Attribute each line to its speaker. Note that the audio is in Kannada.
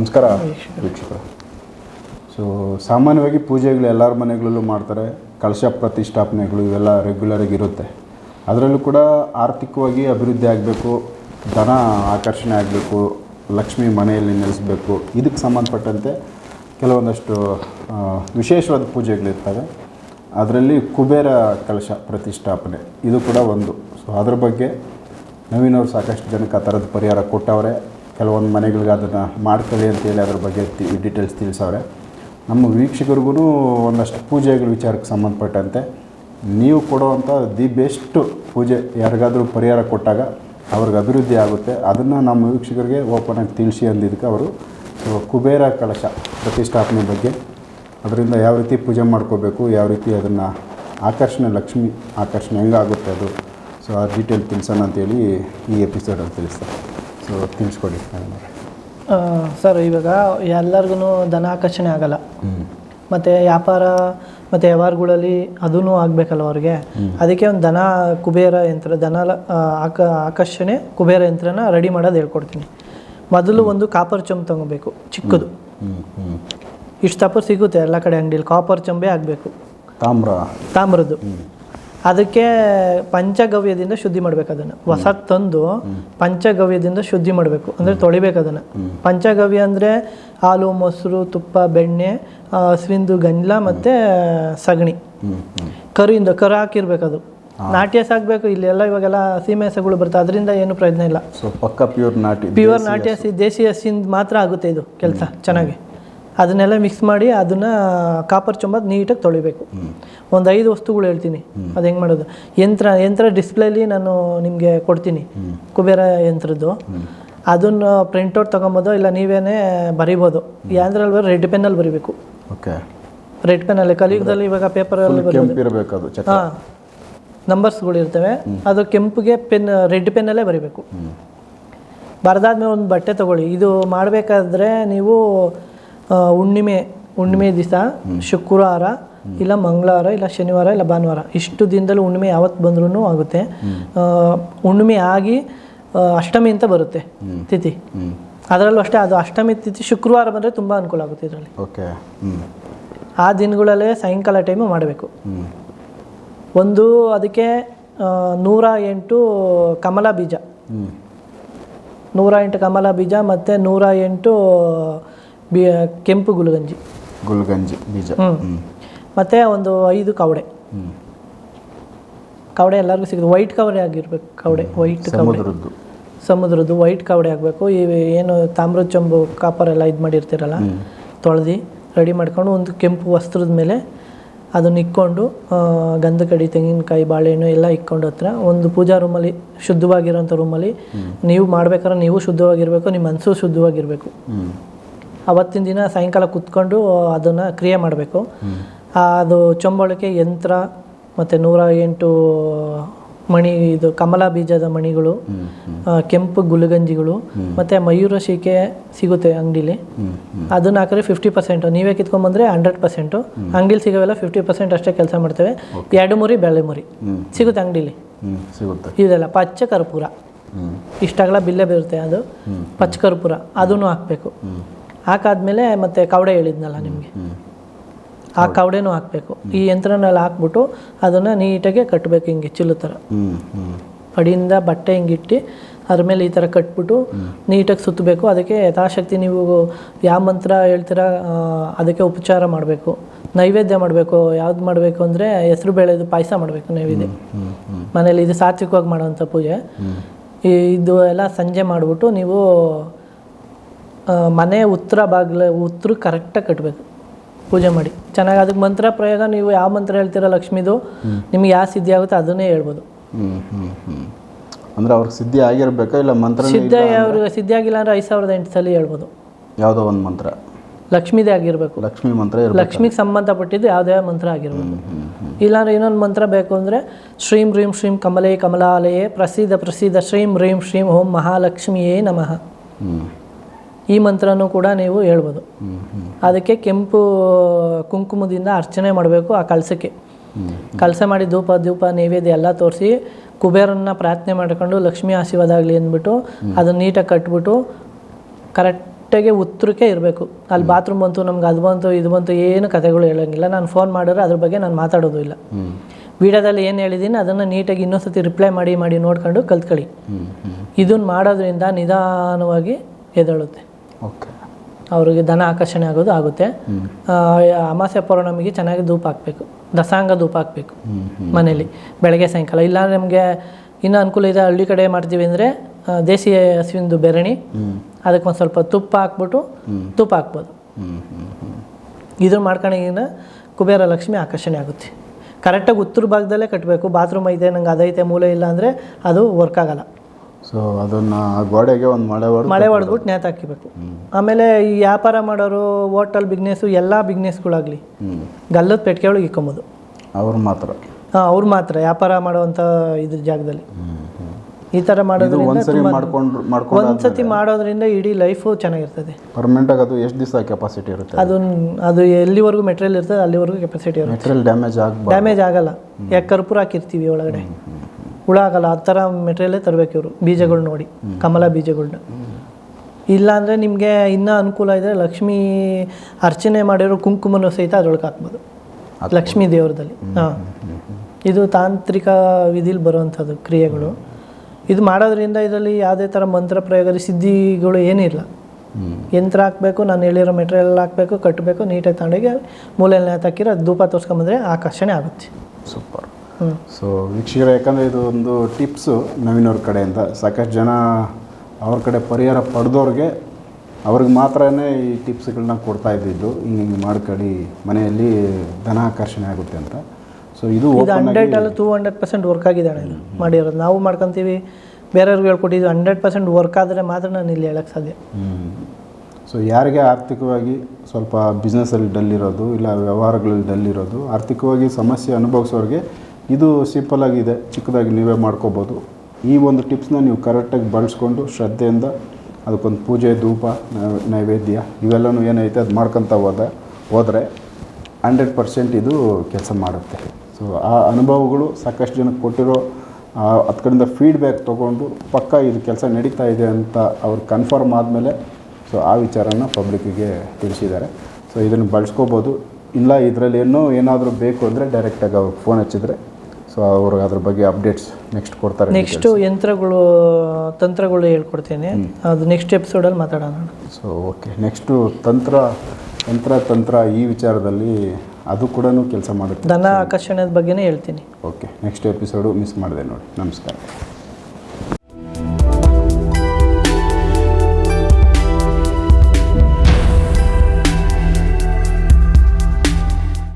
Speaker 1: ನಮಸ್ಕಾರ. ವೀಕ್ಷಕರು. ಸೊ ಸಾಮಾನ್ಯವಾಗಿ ಪೂಜೆಗಳು ಎಲ್ಲರ ಮನೆಗಳಲ್ಲೂ ಮಾಡ್ತಾರೆ. ಕಳಶ ಪ್ರತಿಷ್ಠಾಪನೆಗಳು ಇವೆಲ್ಲ ರೆಗ್ಯುಲರಾಗಿ ಇರುತ್ತೆ. ಅದರಲ್ಲೂ ಕೂಡ ಆರ್ಥಿಕವಾಗಿ ಅಭಿವೃದ್ಧಿ ಆಗಬೇಕು, ಧನ ಆಕರ್ಷಣೆ ಆಗಬೇಕು, ಲಕ್ಷ್ಮಿ ಮನೆಯಲ್ಲಿ ನೆಲೆಸಬೇಕು. ಇದಕ್ಕೆ ಸಂಬಂಧಪಟ್ಟಂತೆ ಕೆಲವೊಂದಷ್ಟು ವಿಶೇಷವಾದ ಪೂಜೆಗಳಿರ್ತವೆ ಅದರಲ್ಲಿ ಕುಬೇರ ಕಲಶ ಪ್ರತಿಷ್ಠಾಪನೆ, ಇದು ಕೂಡ ಒಂದು. ಸೊ ಅದ್ರ ಬಗ್ಗೆ ನವೀನವರು ಸಾಕಷ್ಟು ಜನಕ್ಕೆ ಆ ಥರದ ಪರಿಹಾರ ಕೊಟ್ಟವ್ರೆ. ಕೆಲವೊಂದು ಮನೆಗಳಿಗೆ ಅದನ್ನು ಮಾಡ್ಕೊಳ್ಳಿ ಅಂತೇಳಿ ಅದ್ರ ಬಗ್ಗೆ ಡೀಟೇಲ್ಸ್ ತಿಳಿಸವ್ರೆ. ನಮ್ಮ ವೀಕ್ಷಕರಿಗೂ ಒಂದಷ್ಟು ಪೂಜೆಗಳ ವಿಚಾರಕ್ಕೆ ಸಂಬಂಧಪಟ್ಟಂತೆ ನೀವು ಕೊಡುವಂಥ ದಿ ಬೆಸ್ಟ್ ಪೂಜೆ ಯಾರಿಗಾದರೂ ಪರಿಹಾರ ಕೊಟ್ಟಾಗ ಅವ್ರಿಗೆ ಅಭಿವೃದ್ಧಿ ಆಗುತ್ತೆ. ಅದನ್ನು ನಮ್ಮ ವೀಕ್ಷಕರಿಗೆ ಓಪನಾಗಿ ತಿಳಿಸಿ ಅಂದಿದ್ದಕ್ಕೆ ಅವರು ಕುಬೇರ ಕಳಶ ಪ್ರತಿಷ್ಠಾಪನೆ ಬಗ್ಗೆ, ಅದರಿಂದ ಯಾವ ರೀತಿ ಪೂಜೆ ಮಾಡ್ಕೋಬೇಕು, ಯಾವ ರೀತಿ ಅದನ್ನು ಆಕರ್ಷಣೆ, ಲಕ್ಷ್ಮಿ ಆಕರ್ಷಣೆ ಹೆಂಗಾಗುತ್ತೆ ಅದು. ಸೊ ಆ ಡೀಟೇಲ್ ತಿಳಿಸೋಣ ಅಂತೇಳಿ ಈ ಎಪಿಸೋಡಲ್ಲಿ ತಿಳಿಸ್ತಾರೆ ಸೊ ತಿಳಿಸ್ಕೊಡಿ
Speaker 2: ಸರ್ ಇವಾಗ ಎಲ್ಲರಿಗೂ ಧನ ಆಕರ್ಷಣೆ ಆಗಲ್ಲ. ಮತ್ತು ವ್ಯಾಪಾರ ಮತ್ತು ವ್ಯವಹಾರಗಳಲ್ಲಿ ಅದೂ ಆಗಬೇಕಲ್ಲ ಅವ್ರಿಗೆ? ಅದಕ್ಕೆ ಒಂದು ದನ ಕುಬೇರ ಯಂತ್ರ ದನ ಆಕ ಆಕರ್ಷಣೆ ಕುಬೇರ ಯಂತ್ರನ ರೆಡಿ ಮಾಡೋದು ಹೇಳ್ಕೊಡ್ತೀನಿ. ಮೊದಲು ಒಂದು ಕಾಪರ್ ಚೊಂಬು ತೊಗೋಬೇಕು ಚಿಕ್ಕದು. ಇಷ್ಟು ತಪ್ಪ ಸಿಗುತ್ತೆ ಎಲ್ಲ ಕಡೆ ಅಂಗಡಿಲಿ ಕಾಪರ್ ಚಂಬೆ ಆಗಬೇಕು.
Speaker 1: ತಾಮ್ರ.
Speaker 2: ತಾಮ್ರದ್ದು. ಅದಕ್ಕೆ ಪಂಚಗವ್ಯದಿಂದ ಶುದ್ಧಿ ಮಾಡ್ಬೇಕು ಅದನ್ನು. ಹೊಸ ತಂದು ಪಂಚಗವ್ಯದಿಂದ ಶುದ್ಧಿ ಮಾಡಬೇಕು. ಅಂದರೆ ತೊಳಿಬೇಕು ಅದನ್ನು. ಪಂಚಗವ್ಯ ಅಂದರೆ ಹಾಲು ಮೊಸರು ತುಪ್ಪ ಬೆಣ್ಣೆ ಹಸುವಿಂದು ಗಂಜಲ ಮತ್ತು ಸಗಣಿ. ಕರಿಯಿಂದ ಕರು ಹಾಕಿರ್ಬೇಕು ಅದು ನಾಟ್ಯ ಸಾಕಬೇಕು. ಇಲ್ಲೆಲ್ಲ ಇವಾಗೆಲ್ಲ ಸೀಮೆ ಹಸಗಳು ಬರ್ತವೆ ಅದರಿಂದ ಏನು ಪ್ರಯೋಜನ ಇಲ್ಲ.
Speaker 1: ಪಕ್ಕ ಪ್ಯೂರ್ ನಾಟಿ
Speaker 2: ಪ್ಯೂರ್ ನಾಟ್ಯ ಹಸಿ. ದೇಸಿ ಹಸಿಯಿಂದ ಮಾತ್ರ ಆಗುತ್ತೆ ಇದು ಕೆಲಸ ಚೆನ್ನಾಗಿ. ಅದನ್ನೆಲ್ಲ ಮಿಕ್ಸ್ ಮಾಡಿ ಅದನ್ನ ಕಾಪರ್ ಚೊಂಬದ್ ನೀಟಾಗಿ ತೊಳಿಬೇಕು. ಒಂದು ಐದು ವಸ್ತುಗಳು ಹೇಳ್ತೀನಿ. ಅದು ಹೆಂಗೆ ಮಾಡೋದು? ಯಂತ್ರ ಯಂತ್ರ ಡಿಸ್ಪ್ಲೇಲಿ ನಾನು ನಿಮಗೆ ಕೊಡ್ತೀನಿ. ಕುಬೇರ ಯಂತ್ರದ್ದು. ಅದನ್ನು ಪ್ರಿಂಟೌಟ್ ತೊಗೊಬೋದು ಇಲ್ಲ ನೀವೇನೇ ಬರಿಬೋದು. ಯಾಂದ್ರಲ್ಲಿ ರೆಡ್ ಪೆನ್ನಲ್ಲಿ ಬರಿಬೇಕು.
Speaker 1: ಓಕೆ
Speaker 2: ರೆಡ್ ಪೆನ್ನಲ್ಲಿ ಕಲಿಯುಗದಲ್ಲಿ ಇವಾಗ ಪೇಪರಲ್ಲಿ
Speaker 1: ಬರಬೇಕು
Speaker 2: ಹಾಂ. ನಂಬರ್ಸ್ಗಳು ಇರ್ತವೆ. ಅದು ಕೆಂಪಿಗೆ ಪೆನ್ ರೆಡ್ ಪೆನ್ನಲ್ಲೇ ಬರಿಬೇಕು. ಬರೆದಾದ್ಮೇಲೆ ಒಂದು ಬಟ್ಟೆ ತಗೊಳ್ಳಿ. ಇದು ಮಾಡಬೇಕಾದ್ರೆ ನೀವು ಹುಣ್ಣಿಮೆ ಹುಣ್ಣಿಮೆ ದಿವಸ ಶುಕ್ರವಾರ ಇಲ್ಲ ಮಂಗಳವಾರ ಇಲ್ಲ ಶನಿವಾರ ಇಲ್ಲ ಭಾನುವಾರ. ಇಷ್ಟು ದಿನದಲ್ಲಿ ಹುಣ್ಣಿಮೆ ಯಾವತ್ತು ಬಂದ್ರೂ ಆಗುತ್ತೆ. ಹುಣ್ಣಿಮೆ ಆಗಿ ಅಷ್ಟಮಿ ಅಂತ ಬರುತ್ತೆ ತಿಥಿ. ಅದರಲ್ಲೂ ಅಷ್ಟೇ ಅದು ಅಷ್ಟಮಿ ತಿಥಿ ಶುಕ್ರವಾರ ಬಂದರೆ ತುಂಬ ಅನುಕೂಲ ಆಗುತ್ತೆ ಇದರಲ್ಲಿ.
Speaker 1: ಓಕೆ.
Speaker 2: ಆ ದಿನಗಳಲ್ಲೇ ಸಾಯಂಕಾಲ ಟೈಮು ಮಾಡಬೇಕು. ಒಂದು ಅದಕ್ಕೆ ನೂರ ಎಂಟು ಕಮಲ ಬೀಜ. ನೂರ ಎಂಟು ಕಮಲ ಬೀಜ ಮತ್ತು ನೂರ ಎಂಟು ಬಿ ಕೆಂಪು ಗುಲಗಂಜಿ.
Speaker 1: ಗುಲ್ಗಂಜಿ ಬೀಜ.
Speaker 2: ಮತ್ತು ಒಂದು ಐದು ಕವಡೆ. ಕವಡೆ ಎಲ್ಲರಿಗೂ ಸಿಗುತ್ತೆ. ವೈಟ್ ಕವಡೆ ಆಗಿರ್ಬೇಕು ಕವಡೆ ವೈಟ್ ಕವಡೆ.
Speaker 1: ಸಮುದ್ರದ್ದು.
Speaker 2: ಸಮುದ್ರದ್ದು ವೈಟ್ ಕವಡೆ ಆಗಬೇಕು. ಈ ಏನು ತಾಮ್ರದ ಚಂಬು ಕಾಪರ್ ಎಲ್ಲ ಇದು ಮಾಡಿರ್ತೀರಲ್ಲ ತೊಳೆದು ರೆಡಿ ಮಾಡ್ಕೊಂಡು ಒಂದು ಕೆಂಪು ವಸ್ತ್ರದ ಮೇಲೆ ಅದನ್ನ ಇಕ್ಕೊಂಡು ಆ, ಗಂಧ ಕಡಿ ತೆಂಗಿನಕಾಯಿ ಬಾಳೆಹಣ್ಣು ಎಲ್ಲ ಇಕ್ಕೊಂಡು ಹತ್ರ ಒಂದು ಪೂಜಾ ರೂಮಲ್ಲಿ ಶುದ್ಧವಾಗಿರೋಂಥ ರೂಮಲ್ಲಿ ನೀವು ಮಾಡ್ಬೇಕಾದ್ರೆ ನೀವು ಶುದ್ಧವಾಗಿರಬೇಕು ನಿಮ್ಮ ಮನಸ್ಸು ಶುದ್ಧವಾಗಿರಬೇಕು. ಅವತ್ತಿನ ದಿನ ಸಾಯಂಕಾಲ ಕುತ್ಕೊಂಡು ಅದನ್ನು ಕ್ರಿಯೆ ಮಾಡಬೇಕು. ಅದು ಚೊಂಬಳಿಕೆ ಯಂತ್ರ ಮತ್ತು ನೂರ ಎಂಟು ಮಣಿ ಇದು ಕಮಲ ಬೀಜದ ಮಣಿಗಳು ಕೆಂಪು ಗುಲಗಂಜಿಗಳು ಮತ್ತು ಮಯೂರ ಶೀಕೆ ಸಿಗುತ್ತೆ ಅಂಗಡಿಲಿ. ಅದನ್ನ ಹಾಕಿದ್ರೆ ಫಿಫ್ಟಿ ಪರ್ಸೆಂಟು ನೀವೇ ಕಿತ್ಕೊಂಡ್ಬಂದರೆ ಹಂಡ್ರೆಡ್ ಪರ್ಸೆಂಟು ಅಂಗಡಿಲಿ ಸಿಗೋವೆಲ್ಲ ಫಿಫ್ಟಿ ಪರ್ಸೆಂಟ್ ಅಷ್ಟೇ ಕೆಲಸ ಮಾಡ್ತೇವೆ. ಎರಡು ಮುರಿ ಬೆಳೆ ಮುರಿ ಸಿಗುತ್ತೆ ಅಂಗಡಿಲಿ. ಇದೆಲ್ಲ ಪಚ್ಚ ಕರ್ಪೂರ.
Speaker 1: ಇಷ್ಟಾಗಲ್ಲ
Speaker 2: ಇಷ್ಟಾಗಲ ಬಿಲ್ಲೆ ಬರುತ್ತೆ ಅದು. ಪಚ್ಚ ಕರ್ಪೂರ. ಅದನ್ನು ಹಾಕಬೇಕು. ಹಾಕಾದ್ಮೇಲೆ ಮತ್ತೆ ಕವಡೆ ಹೇಳಿದ್ನಲ್ಲ ನಿಮಗೆ. ಆ ಕವಡೆನೂ ಹಾಕಬೇಕು. ಈ ಯಂತ್ರನಲ್ಲಿ ಹಾಕ್ಬಿಟ್ಟು ಅದನ್ನು ನೀಟಾಗಿ ಕಟ್ಟಬೇಕು ಹಿಂಗೆ ಚಿಲ್ಲು ಥರ.
Speaker 1: ಪಡಿಯಿಂದ
Speaker 2: ಅಡಿಯಿಂದ ಬಟ್ಟೆ ಹಿಂಗಿಟ್ಟು ಅದ್ರ ಮೇಲೆ ಈ ಥರ ಕಟ್ಬಿಟ್ಟು ನೀಟಾಗಿ ಸುತ್ತಬೇಕು. ಅದಕ್ಕೆ ಯಥಾಶಕ್ತಿ ನೀವು ಯಾವ ಮಂತ್ರ ಹೇಳ್ತೀರಾ ಅದಕ್ಕೆ ಉಪಚಾರ ಮಾಡಬೇಕು. ನೈವೇದ್ಯ ಮಾಡಬೇಕು. ಯಾವ್ದು ಮಾಡಬೇಕು ಅಂದರೆ ಹೆಸರು ಬೇಳೆದು ಪಾಯಸ ಮಾಡಬೇಕು ನೈವೇದ್ಯ. ಮನೇಲಿ ಇದು ಸಾತ್ವಿಕವಾಗಿ ಮಾಡೋವಂಥ ಪೂಜೆ. ಈ ಇದು ಎಲ್ಲ ಸಂಜೆ ಮಾಡಿಬಿಟ್ಟು ನೀವು ಮನೆ ಉತ್ತರ ಬಾಗಿಲ ಉತ್ತರ ಕರೆಕ್ಟಾಗಿ ಕಟ್ಟಬೇಕು ಪೂಜೆ ಮಾಡಿ. ಚೆನ್ನಾಗಿ ಅದಕ್ಕೆ ಮಂತ್ರ ಪ್ರಯೋಗ ನೀವು ಯಾವ ಮಂತ್ರ ಹೇಳ್ತೀರ ಲಕ್ಷ್ಮೀದು ನಿಮ್ಗೆ ಯಾವ ಸಿದ್ಧಿ ಆಗುತ್ತೆ ಅದನ್ನೇ ಹೇಳ್ಬೋದು.
Speaker 1: ಅಂದ್ರೆ ಅವ್ರಿಗೆ ಸಿದ್ಧಿ ಆಗಿರ್ಬೇಕಾ ಇಲ್ಲ ಮಂತ್ರ
Speaker 2: ಸಿದ್ಧ ಅವ್ರಿಗೆ ಸಿದ್ಧಿ ಆಗಿಲ್ಲ ಅಂದ್ರೆ ಐದು ಸಾವಿರದ ಎಂಟು ಸಲ ಹೇಳ್ಬೋದು.
Speaker 1: ಯಾವುದೋ ಒಂದು ಮಂತ್ರ.
Speaker 2: ಲಕ್ಷ್ಮೀದೇ ಆಗಿರಬೇಕು.
Speaker 1: ಲಕ್ಷ್ಮಿ ಮಂತ್ರ ಇರಬೇಕು.
Speaker 2: ಲಕ್ಷ್ಮಿಗೆ ಸಂಬಂಧಪಟ್ಟಿದ್ದು ಯಾವುದೇ ಮಂತ್ರ ಆಗಿರ್ಬೋದು. ಇಲ್ಲಾಂದ್ರೆ ಇನ್ನೊಂದು ಮಂತ್ರ ಬೇಕು ಅಂದರೆ ಶ್ರೀಂ ರೀಂ ಶ್ರೀಂ ಕಮಲೇ ಕಮಲಾಲಯೇ ಪ್ರಸಿದ್ಧ ಪ್ರಸಿದ್ಧ ಶ್ರೀಂ ರೀಂ ಶ್ರೀಂ ಓಂ ಮಹಾಲಕ್ಷ್ಮಿಯೇ ನಮಃ. ಈ ಮಂತ್ರನೂ ಕೂಡ ನೀವು ಹೇಳ್ಬೋದು. ಅದಕ್ಕೆ ಕೆಂಪು ಕುಂಕುಮದಿಂದ ಅರ್ಚನೆ ಮಾಡಬೇಕು ಆ ಕಳಸಕ್ಕೆ
Speaker 1: ಹ್ಞೂ
Speaker 2: ಕಲಸ ಮಾಡಿ ಧೂಪ ಧೂಪ ನೈವೇದ್ಯ ಎಲ್ಲ ತೋರಿಸಿ ಕುಬೇರನ್ನ ಪ್ರಾರ್ಥನೆ ಮಾಡ್ಕೊಂಡು ಲಕ್ಷ್ಮಿ ಆಶೀರ್ವಾದ ಆಗಲಿ ಅಂದ್ಬಿಟ್ಟು ಅದನ್ನ ನೀಟಾಗಿ ಕಟ್ಬಿಟ್ಟು ಕರೆಕ್ಟ್ ಕರೆಕ್ಟಾಗಿ ಉತ್ತರಕ್ಕೆ ಇರಬೇಕು. ಅಲ್ಲಿ ಬಾತ್ರೂಮ್ ಬಂತು ನಮ್ಗೆ ಅದು ಬಂತು ಇದು ಬಂತು ಏನು ಕಥೆಗಳು ಹೇಳೋಂಗಿಲ್ಲ. ನಾನು ಫೋನ್ ಮಾಡಿದ್ರೆ ಅದ್ರ ಬಗ್ಗೆ ನಾನು ಮಾತಾಡೋದು ಇಲ್ಲ. ವಿಡಿಯೋದಲ್ಲಿ ಏನು ಹೇಳಿದ್ದೀನಿ ಅದನ್ನು ನೀಟಾಗಿ ಇನ್ನೊಂದ್ಸತಿ ರಿಪ್ಲೈ ಮಾಡಿ ಮಾಡಿ ನೋಡ್ಕೊಂಡು ಕಲ್ತ್ಕೊಳ್ಳಿ. ಇದನ್ನು ಮಾಡೋದ್ರಿಂದ ನಿಧಾನವಾಗಿ ಎದ್ದೇಳುತ್ತೆ.
Speaker 1: ಓಕೆ
Speaker 2: ಅವರಿಗೆ ಧನ ಆಕರ್ಷಣೆ ಆಗೋದು ಆಗುತ್ತೆ. ಅಮಾವಾಸ್ಯ ಪೌರ್ಣಮಿಗೆ ಚೆನ್ನಾಗಿ ಧೂಪ ಹಾಕಬೇಕು. ದಸಾಂಗ ಧೂಪ ಹಾಕಬೇಕು ಮನೇಲಿ. ಬೆಳಗ್ಗೆ ಸಾಯಂಕಾಲ. ಇಲ್ಲ ನಮಗೆ ಇನ್ನೂ ಅನುಕೂಲ ಇದೆ ಹಳ್ಳಿ ಕಡೆ ಮಾಡ್ತೀವಿ ಅಂದರೆ ದೇಸಿ ಹಸುವಿಂದು ಬೆರಣಿ. ಅದಕ್ಕೆ ಒಂದು ಸ್ವಲ್ಪ ತುಪ್ಪ ಹಾಕ್ಬಿಟ್ಟು ತುಪ್ಪ ಹಾಕ್ಬೋದು.
Speaker 1: ಹ್ಞೂ
Speaker 2: ಮಾಡ್ಕೊಂಡಿನ ಕುಬೇರ ಲಕ್ಷ್ಮಿ ಆಕರ್ಷಣೆ ಆಗುತ್ತೆ. ಕರೆಕ್ಟಾಗಿ ಉತ್ತರ ಭಾಗದಲ್ಲೇ ಕಟ್ಟಬೇಕು ಬಾತ್ರೂಮ್ ಐತೆ ನಂಗೆ ಅದೈತೆ ಮೂಲೆ ಇಲ್ಲ ಅಂದರೆ ಅದು ವರ್ಕ್ ಆಗಲ್ಲ.
Speaker 1: ಸೊ ಅದನ್ನ ಆ ಗೋಡೆಗೆ ಒಂದು ಮಳೆ ಹೊಡೆದು
Speaker 2: ಮಳೆ ಹೊಡೆದ್ಬಿಟ್ಟು ನೇತು ಹಾಕಿಬೇಕು. ಆಮೇಲೆ ಈ ವ್ಯಾಪಾರ ಮಾಡೋರು ಹೋಟೆಲ್ ಬಿಸ್ನೆಸ್ಸು ಎಲ್ಲ ಬಿಸ್ನೆಸ್ಗಳಾಗಲಿ ಗಲ್ಲದ ಪೆಟ್ಟಿಗೆ ಇಕ್ಕೊಂಬೋದು.
Speaker 1: ಅವ್ರು ಮಾತ್ರ.
Speaker 2: ಹಾ ಅವ್ರು ಮಾತ್ರ. ವ್ಯಾಪಾರ ಮಾಡುವಂತ ಇದ್ರ ಜಾಗದಲ್ಲಿ. ಈ ಥರ
Speaker 1: ಇದು
Speaker 2: ಮಾಡೋದ್ರಿಂದ
Speaker 1: ಒಂದ್ಸರಿ
Speaker 2: ತುಂಬ
Speaker 1: ಮಾಡ್ಕೊಂಡು ಮಾಡ್ಕೊಂಡು
Speaker 2: ಒಂದ್ಸತಿ ಮಾಡೋದ್ರಿಂದ ಇಡೀ ಲೈಫು ಚೆನ್ನಾಗಿರ್ತದೆ.
Speaker 1: ಪರ್ಮನೆಂಟಾಗಿ ಅದು ಎಷ್ಟು ದಿವಸ ಕೆಪಾಸಿಟಿ ಇರುತ್ತೆ?
Speaker 2: ಅದನ್ನ ಅದು ಎಲ್ಲಿವರೆಗೂ ಮೆಟೀರಿಯಲ್ ಇರ್ತದೆ ಅಲ್ಲಿವರೆಗೂ ಕೆಪಾಸಿಟಿ ಇರುತ್ತೆ.
Speaker 1: ಮೆಟೀರಿಯಲ್ ಡ್ಯಾಮೇಜ್ ಆಗಬಾರ್ದು.
Speaker 2: ಡ್ಯಾಮೇಜ್ ಆಗಲ್ಲ. ಯಾಕೆ ಕರ್ಪೂರ ಹಾಕಿರ್ತೀವಿ ಒಳಗಡೆ. ಹುಳ ಆಗಲ್ಲ ಆ ಥರ ಮೆಟೀರಿಯಲ್ಲೇ ತರಬೇಕು ಇವರು ಬೀಜಗಳು ನೋಡಿ ಕಮಲ ಬೀಜಗಳನ್ನ ಇಲ್ಲ ಅಂದರೆ ನಿಮಗೆ ಇನ್ನೂ ಅನುಕೂಲ ಇದ್ದರೆ ಲಕ್ಷ್ಮೀ ಅರ್ಚನೆ ಮಾಡಿರೋ ಕುಂಕುಮನೂ ಸಹಿತ ಅದ್ರೊಳಗೆ ಹಾಕ್ಬೋದು. ಲಕ್ಷ್ಮೀ ದೇವರದಲ್ಲಿ. ಹಾಂ. ಇದು ತಾಂತ್ರಿಕ ವಿಧಿಲಿ ಬರುವಂಥದ್ದು ಕ್ರಿಯೆಗಳು. ಇದು ಮಾಡೋದ್ರಿಂದ ಇದರಲ್ಲಿ ಯಾವುದೇ ಥರ ಮಂತ್ರ ಪ್ರಯೋಗದಲ್ಲಿ ಸಿದ್ಧಿಗಳು ಏನಿಲ್ಲ ಯಂತ್ರ ಹಾಕಬೇಕು ನಾನು ಹೇಳಿರೋ ಮೆಟೀರಿಯಲ್ ಹಾಕಬೇಕು ಕಟ್ಟಬೇಕು ನೀಟಾಗಿ ತಗೊಂಡೋಗಿ ಮೂಲೆಯಲ್ಲಿ ಹಾಕಿರೋ ಧೂಪ ತೋರಿಸ್ಕೊಂಬಂದರೆ ಆಕರ್ಷಣೆ ಆಗುತ್ತೆ.
Speaker 1: ಸೂಪರ್. ಸೊ ವೀಕ್ಷಕರು ಯಾಕಂದರೆ ಇದು ಒಂದು ಟಿಪ್ಸು ನವೀನವ್ರ ಕಡೆಯಿಂದ ಸಾಕಷ್ಟು ಜನ ಅವ್ರ ಕಡೆ ಪರಿಹಾರ ಪಡೆದವ್ರಿಗೆ ಅವ್ರಿಗೆ ಮಾತ್ರನೇ ಈ ಟಿಪ್ಸ್ಗಳನ್ನ ಕೊಡ್ತಾ ಇದ್ದಿದ್ದು. ಹಿಂಗೆ ಹಿಂಗೆ ಮಾಡ್ಕೊಳ್ಳಿ ಮನೆಯಲ್ಲಿ ಧನ ಆಕರ್ಷಣೆ ಆಗುತ್ತೆ ಅಂತ. ಸೊ ಇದು
Speaker 2: ಹಂಡ್ರೆಡ್ ಅಲ್ಲ ಟೂ ಹಂಡ್ರೆಡ್ ಪರ್ಸೆಂಟ್ ವರ್ಕ್ ಆಗಿದೆ ಇದು ಮಾಡಿರೋದು ನಾವು ಮಾಡ್ಕೊತೀವಿ. ಬೇರೆಯವ್ರಿಗೆ ಹೇಳ್ಕೊಟ್ಟಿದ್ದು ಹಂಡ್ರೆಡ್ ಪರ್ಸೆಂಟ್ ವರ್ಕ್ ಆದರೆ ಮಾತ್ರ ನಾನು ಇಲ್ಲಿ ಹೇಳಕ್ಕೆ ಸಾಧ್ಯ.
Speaker 1: ಸೊ ಯಾರಿಗೆ ಆರ್ಥಿಕವಾಗಿ ಸ್ವಲ್ಪ ಬಿಸ್ನೆಸ್ಸಲ್ಲಿ ಡಲ್ ಇರೋದು ಇಲ್ಲ ವ್ಯವಹಾರಗಳಲ್ಲಿ ಡಲ್ ಇರೋದು ಆರ್ಥಿಕವಾಗಿ ಸಮಸ್ಯೆ ಅನುಭವಿಸೋರಿಗೆ ಇದು ಸಿಂಪಲ್ ಆಗಿದೆ ಚಿಕ್ಕದಾಗಿ ನೀವೇ ಮಾಡ್ಕೋಬೋದು. ಈ ಒಂದು ಟಿಪ್ಸ್ನ ನೀವು ಕರೆಕ್ಟಾಗಿ ಬಳಸ್ಕೊಂಡು ಶ್ರದ್ಧೆಯಿಂದ ಅದಕ್ಕೊಂದು ಪೂಜೆ, ಧೂಪ ನೈವೇದ್ಯ, ಇವೆಲ್ಲನೂ ಏನೈತೆ ಅದು ಮಾಡ್ಕೊತ ಹೋದ, ಹೋದರೆ ಹಂಡ್ರೆಡ್ ಪರ್ಸೆಂಟ್ ಇದು ಕೆಲಸ ಮಾಡುತ್ತೆ. ಸೊ ಆ ಅನುಭವಗಳು ಸಾಕಷ್ಟು ಜನಕ್ಕೆ ಕೊಟ್ಟಿರೋ ಅದಕ್ಕಿಂದ ಕಡೆಯಿಂದ ಫೀಡ್ಬ್ಯಾಕ್ ತೊಗೊಂಡು ಪಕ್ಕ ಇದು ಕೆಲಸ ನಡೀತಾ ಇದೆ ಅಂತ ಅವ್ರು ಕನ್ಫರ್ಮ್ ಆದಮೇಲೆ ಸೊ ಆ ವಿಚಾರನ ಪಬ್ಲಿಕ್ಕಿಗೆ ತಿಳಿಸಿದ್ದಾರೆ. ಸೊ ಇದನ್ನು ಬಳಸ್ಕೋಬೋದು. ಇಲ್ಲ ಇದರಲ್ಲಿ ಏನೋ ಏನಾದರೂ ಬೇಕು ಅಂದರೆ ಡೈರೆಕ್ಟಾಗಿ ಅವ್ರಿಗೆ ಫೋನ್ ಹಚ್ಚಿದ್ರೆ ಸೊ ಅವ್ರಿಗೆ ಅದ್ರ ಬಗ್ಗೆ ಅಪ್ಡೇಟ್ಸ್ ನೆಕ್ಸ್ಟ್ ಕೊಡ್ತಾರೆ
Speaker 2: ನೆಕ್ಸ್ಟು ಯಂತ್ರಗಳು ತಂತ್ರಗಳು ಹೇಳ್ಕೊಡ್ತೇನೆ. ಅದು ನೆಕ್ಸ್ಟ್ ಎಪಿಸೋಡಲ್ಲಿ ಮಾತಾಡೋಣ.
Speaker 1: ಸೊ ಓಕೆ ನೆಕ್ಸ್ಟು ತಂತ್ರ ತಂತ್ರ ತಂತ್ರ ಈ ವಿಚಾರದಲ್ಲಿ ಅದು ಕೂಡ ಕೆಲಸ ಮಾಡುತ್ತೆ.
Speaker 2: ಧನ ಆಕರ್ಷಣೆ ಬಗ್ಗೆನೇ ಹೇಳ್ತೀನಿ.
Speaker 1: ಓಕೆ ನೆಕ್ಸ್ಟ್ ಎಪಿಸೋಡು ಮಿಸ್ ಮಾಡಿದೆ ನೋಡಿ. ನಮಸ್ಕಾರ.